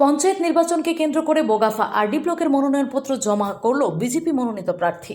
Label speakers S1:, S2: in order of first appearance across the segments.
S1: পঞ্চায়েত নির্বাচনকে কেন্দ্র করে বোগাফা আরডি ব্লকের মনোনয়নপত্র জমা করল বিজেপি মনোনীত প্রার্থী।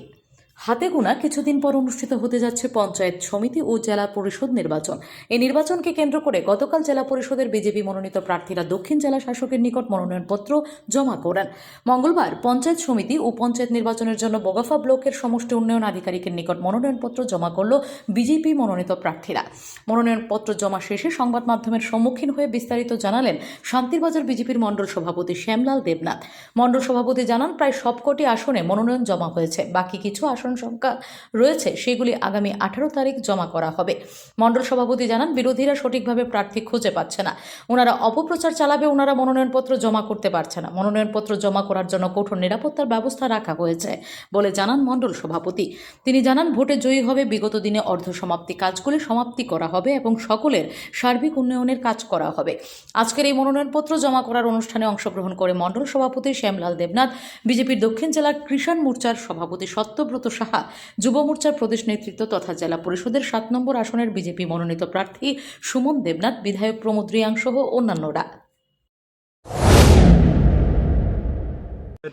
S1: হাতে গোনা কিছুদিন পর অনুষ্ঠিত হতে যাচ্ছে পঞ্চায়েত সমিতি ও জেলা পরিষদ নির্বাচন। এই নির্বাচনকে কেন্দ্র করে গতকাল জেলা পরিষদের বিজেপি মনোনীত প্রার্থীরা দক্ষিণ জেলা শাসকের নিকট মনোনয়নপত্র জমা করেন। মঙ্গলবার পঞ্চায়েত সমিতি ও পঞ্চায়েত নির্বাচনের জন্য বগাফা ব্লকের সমষ্টি উন্নয়ন আধিকারিকের নিকট মনোনয়নপত্র জমা করল বিজেপি মনোনীত প্রার্থীরা। মনোনয়নপত্র জমা শেষে সংবাদ মাধ্যমের সম্মুখীন হয়ে বিস্তারিত জানালেন শান্তিরবাজার বিজেপির মণ্ডল সভাপতি শ্যামলাল দেবনাথ। মণ্ডল সভাপতি জানান, প্রায় সবকটি আসনে মনোনয়ন জমা হয়েছে, বাকি কিছু আসন সংখ্যা রয়েছে, সেগুলি আগামী আঠারো তারিখ জমা করা হবে। মণ্ডল সভাপতি জানান, বিরোধীরা সঠিকভাবে প্রার্থী খুঁজে পাচ্ছে না। ওনারা অপপ্রচার চালাবে ওনারা মনোনয়নপত্র জমা করতে পারছে না। মনোনয়নপত্র জমা করার জন্য কঠোর নিরাপত্তার ব্যবস্থা রাখা হয়েছে বলে জানান মণ্ডল সভাপতি। তিনি জানান, ভোটে জয়ী হবে বিগত দিনে অর্ধ সমাপ্তি কাজগুলি সমাপ্তি করা হবে এবং সকলের সার্বিক উন্নয়নের কাজ করা হবে। আজকের এই মনোনয়নপত্র জমা করার অনুষ্ঠানে অংশগ্রহণ করে মণ্ডল সভাপতি শ্যামলাল দেবনাথ, বিজেপির দক্ষিণ জেলার কৃষাণ মোর্চার সভাপতি সত্যব্রত সাহা, যুব মোর্চার প্রদেশ নেতৃত্ব তথা জেলা পরিষদের সাত নম্বর আসনের বিজেপি মনোনীত প্রার্থী সুমন দেবনাথ, বিধায়ক প্রমোদ রিয়াং সহ অন্যান্যরা।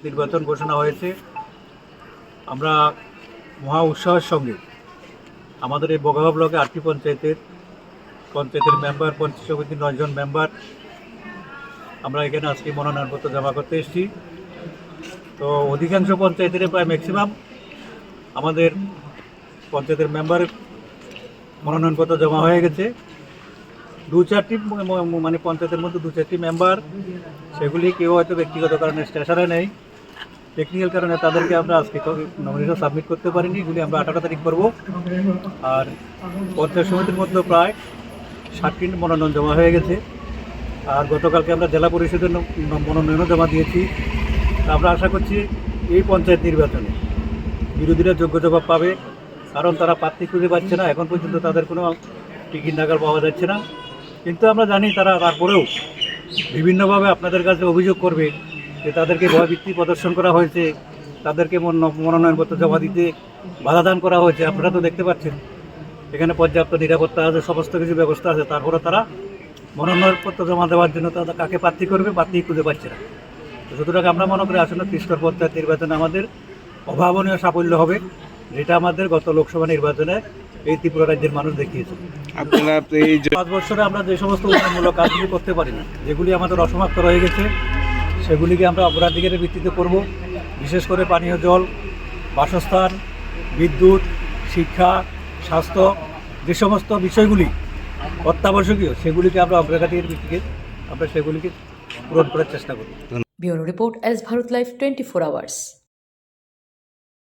S2: নির্বাচন ঘোষণা হয়েছে। আমরা মহা উৎসাহের সঙ্গে আমাদের এই বগাবা ব্লকে আটটি পঞ্চায়েতের পঞ্চায়েতের মেম্বার, পঞ্চায়েত সমিতির নয়জন মেম্বার আমরা এখানে আজকে মনোনয়নপত্র জমা করতে এসেছি। তো অধিকাংশ পঞ্চায়েতের প্রায় ম্যাক্সিমাম আমাদের পঞ্চায়েতের মেম্বার মনোনয়নপত্র জমা হয়ে গেছে। দু চারটি মানে পঞ্চায়েতের মধ্যে দু চারটি মেম্বার, সেগুলি কেউ হয়তো ব্যক্তিগত কারণে স্টেশনে নেই। টেকনিক্যাল কারণে তাদেরকে আমরা আজকে নমিনেশন সাবমিট করতে পারিনি, এগুলি আমরা আঠারো তারিখ করব। আর পঞ্চায়েত সমিতির মধ্যে প্রায় ষাটটি মনোনয়ন জমা হয়ে গেছে। আর গতকালকে আমরা জেলা পরিষদের মনোনয়নও জমা দিয়েছি। আমরা আশা করছি এই পঞ্চায়েত নির্বাচনে বিরোধীরা যোগ্য জবাব পাবে, কারণ তারা প্রার্থী খুঁজে পাচ্ছে না। এখন পর্যন্ত তাদের কোনো টিকিট নাগাল পাওয়া যাচ্ছে না। কিন্তু আমরা জানি তারা তারপরেও বিভিন্নভাবে আপনাদের কাছে অভিযোগ করবে যে তাদেরকে ভয়ভিত্তি প্রদর্শন করা হয়েছে, তাদেরকে মন- মনোনয়নপত্র জমা দিতে বাধা দান করা হয়েছে। আপনারা তো দেখতে পাচ্ছেন, এখানে পর্যাপ্ত নিরাপত্তা আছে, সমস্ত কিছু ব্যবস্থা আছে। তারপরে তারা মনোনয়নপত্র জমা দেওয়ার জন্য তারা কাকে প্রার্থী করবে প্রার্থী খুঁজে পাচ্ছে না। সুতরাং আমরা মনে করি আসলে ত্রিস্তর পঞ্চায়েত নির্বাচনে আমাদের অভাবনীয় সাফল্য হবে যেটা আমাদের গত লোকসভা নির্বাচনে এই ত্রিপুরা রাজ্যের মানুষ দেখিয়েছে।
S3: আপনারা এই
S2: পাঁচ বছরে আমরা যে সমস্ত উন্নয়নমূলক কাজগুলি করতে পারি না যেগুলি আমাদের অসমাপ্ত রয়ে গেছে সেগুলিকে আমরা অগ্রাধিকারের ভিত্তিতে করব। বিশেষ করে পানীয় জল বাসস্থান বিদ্যুৎ শিক্ষা স্বাস্থ্য যে সমস্ত বিষয়গুলি অত্যাবশ্যকীয় সেগুলিকে আমরা অগ্রাধিকারের ভিত্তিতে আমরা সেগুলিকে পূরণ করার চেষ্টা করি
S1: bureau report S Bharat live twenty four hours.